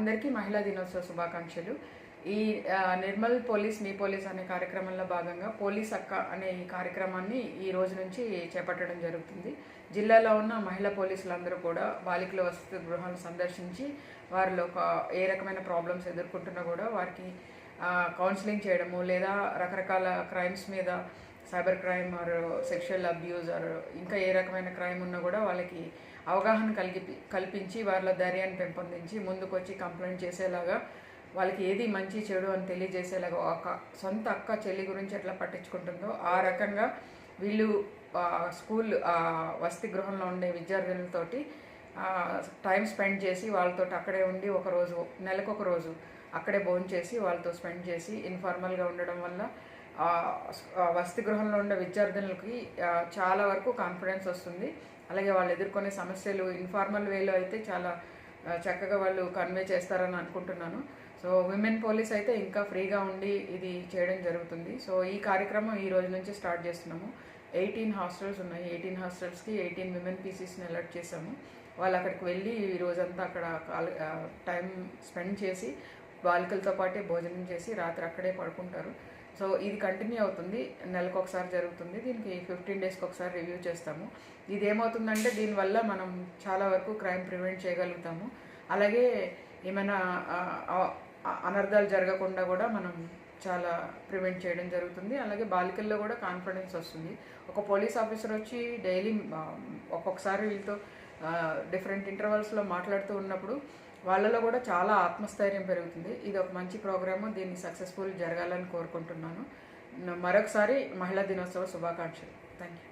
అందరికీ మహిళా దినోత్సవ శుభాకాంక్షలు. ఈ నిర్మల్ పోలీస్ మీ పోలీస్ అనే కార్యక్రమంలో భాగంగా పోలీస్ అక్క అనే ఈ కార్యక్రమాన్ని ఈ రోజు నుంచి చేపట్టడం జరుగుతుంది. జిల్లాలో ఉన్న మహిళా పోలీసులందరూ కూడా బాలికల వసతి గృహాలను సందర్శించి వారిలో ఒక ఏ రకమైన ప్రాబ్లమ్స్ ఎదుర్కొంటున్నా కూడా వారికి కౌన్సిలింగ్ చేయడము లేదా రకరకాల క్రైమ్స్ మీద cyber crime or sexual abuse or ఇంకా ఏ రకమైన క్రైమ్ ఉన్నా కూడా వాళ్ళకి అవగాహన కలిగి కల్పించి వాళ్ళ ధైర్యాన్ని పెంపొందించి ముందుకు వచ్చి కంప్లైంట్ చేసేలాగా వాళ్ళకి ఏది మంచి చెడు అని తెలియజేసేలాగా ఒక సొంత అక్క చెల్లి గురించి ఎట్లా పట్టించుకుంటుందో ఆ రకంగా వీళ్ళు స్కూల్ వసతి గృహంలో ఉండే విద్యార్థులతోటి టైం స్పెండ్ చేసి వాళ్ళతో అక్కడే ఉండి ఒకరోజు నెలకు ఒక రోజు అక్కడే భోజనం చేసి వాళ్ళతో స్పెండ్ చేసి ఇన్ఫార్మల్గా ఉండడం వల్ల వసతి గృహంలో ఉండే విద్యార్థులకి చాలా వరకు కాన్ఫిడెన్స్ వస్తుంది. అలాగే వాళ్ళు ఎదుర్కొనే సమస్యలు ఇన్ఫార్మల్ వేలో అయితే చాలా చక్కగా వాళ్ళు కన్వే చేస్తారని అనుకుంటున్నాను. సో విమెన్ పోలీస్ అయితే ఇంకా ఫ్రీగా ఉండి ఇది చేయడం జరుగుతుంది. సో ఈ కార్యక్రమం ఈ రోజు నుంచి స్టార్ట్ చేస్తున్నాము. ఎయిటీన్ హాస్టల్స్ ఉన్నాయి. ఎయిటీన్ హాస్టల్స్కి ఎయిటీన్ విమెన్ పీసీస్ని అలర్ట్ చేశాము. వాళ్ళు అక్కడికి వెళ్ళి ఈ రోజంతా అక్కడ టైం స్పెండ్ చేసి బాలికలతో పాటే భోజనం చేసి రాత్రి అక్కడే పడుకుంటారు. సో ఇది కంటిన్యూ అవుతుంది. నెలకు ఒకసారి జరుగుతుంది. దీనికి ఫిఫ్టీన్ డేస్కి ఒకసారి రివ్యూ చేస్తాము. ఇది ఏమవుతుందంటే దీనివల్ల మనం చాలా వరకు క్రైమ్ ప్రివెంట్ చేయగలుగుతాము. అలాగే ఏమైనా అనర్థాలు జరగకుండా కూడా మనం చాలా ప్రివెంట్ చేయడం జరుగుతుంది. అలాగే బాలికల్లో కూడా కాన్ఫిడెన్స్ వస్తుంది. ఒక పోలీస్ ఆఫీసర్ వచ్చి డైలీ ఒక్కొక్కసారి వీళ్ళతో డిఫరెంట్ ఇంటర్వల్స్లో మాట్లాడుతూ ఉన్నప్పుడు వాళ్ళలో కూడా చాలా ఆత్మస్థైర్యం పెరుగుతుంది. ఇది ఒక మంచి ప్రోగ్రాము. దీన్ని సక్సెస్ఫుల్ జరగాలని కోరుకుంటున్నాను. మరొకసారి మహిళా దినోత్సవ శుభాకాంక్షలు. Thank you